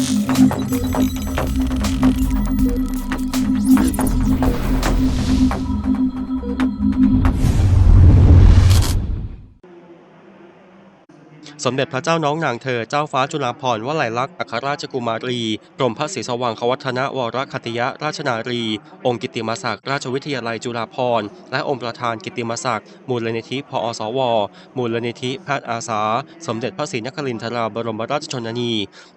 Thank you. สมเด็จพระเจ้าน้องนางเธอเจ้าฟ้าจุฬาภรณ์วลัยลักษณ์อัครราชกุมารีกรมพระศรีสว่างควัฒนวรคติยราชนารี องค์กิติมศักดิ์ราชวิทยาลัยจุฬาภรณ์และองค์ประธานกิติมศักดิ์มูลนิธิพอสว มูลนิธิแพทย์อาสา สมเด็จพระศรีนครินทราบรมราชชนนี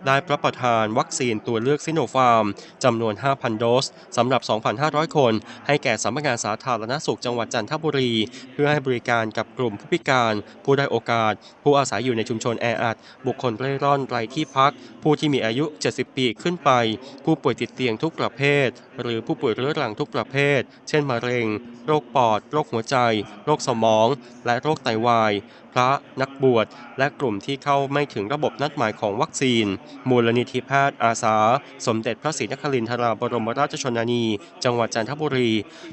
ได้พระประทานวัคซีนตัวเลือกซิโนฟาร์มจำนวน 5,000 โดสสำหรับ 2,500 คน ให้แก่สำนักงานสาธารณสุขจังหวัดจันทบุรี เพื่อให้บริการกับกลุ่มผู้พิการ ผู้ได้โอกาส ผู้อาศัยอยู่ในชุมชนแออัด บุคคลเร่ร่อนไร้ที่พัก ผู้ที่มีอายุ 70 ปีขึ้นไป ผู้ป่วยติดเตียงทุกประเภท หรือผู้ป่วยเรื้อรังทุกประเภท เช่นมะเร็ง โรคปอด โรคหัวใจ โรคสมอง และโรคไตวาย พระ นักบวช และกลุ่มที่เข้าไม่ถึงระบบนัดหมายของวัคซีน มูลนิธิแพทย์อาสา สมเด็จพระศรีนครินทราบรมราชชนนี จังหวัดจันทบุรี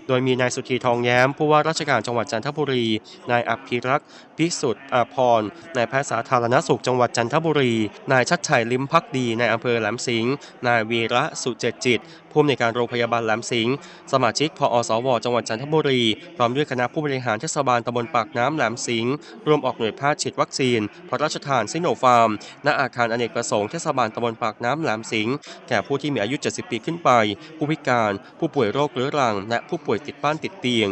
โดยมีนายสุธีทองแย้ม ผู้ว่าราชการจังหวัดจันทบุรี นายอภิรักษ์ พิสุทธิ์อาพรนายแพทย์สาธารณสุขจังหวัดจันทบุรี นายชัดชัยลิมพักดีในอำเภอแหลมสิงห์นายวีระสุเจตจิตผู้อำนวยการโรงพยาบาลแหลมสิงห์สมาชิกพอสว จังหวัดจันทบุรี พร้อมด้วยคณะผู้บริหารเทศบาลตำบลปากน้ำแหลมสิงห์ร่วมออกหน่วยแพทย์ฉีดวัคซีน พระราชทานซิโนฟาร์ม ณอาคารอเนกประสงค์เทศบาลตำบลปากน้ำแหลมสิงห์แก่ผู้ที่มีอายุ 70 ปีขึ้นไป ผู้พิการ ผู้ป่วยโรคเรื้อรัง และผู้ป่วยติดบ้านติดเตียง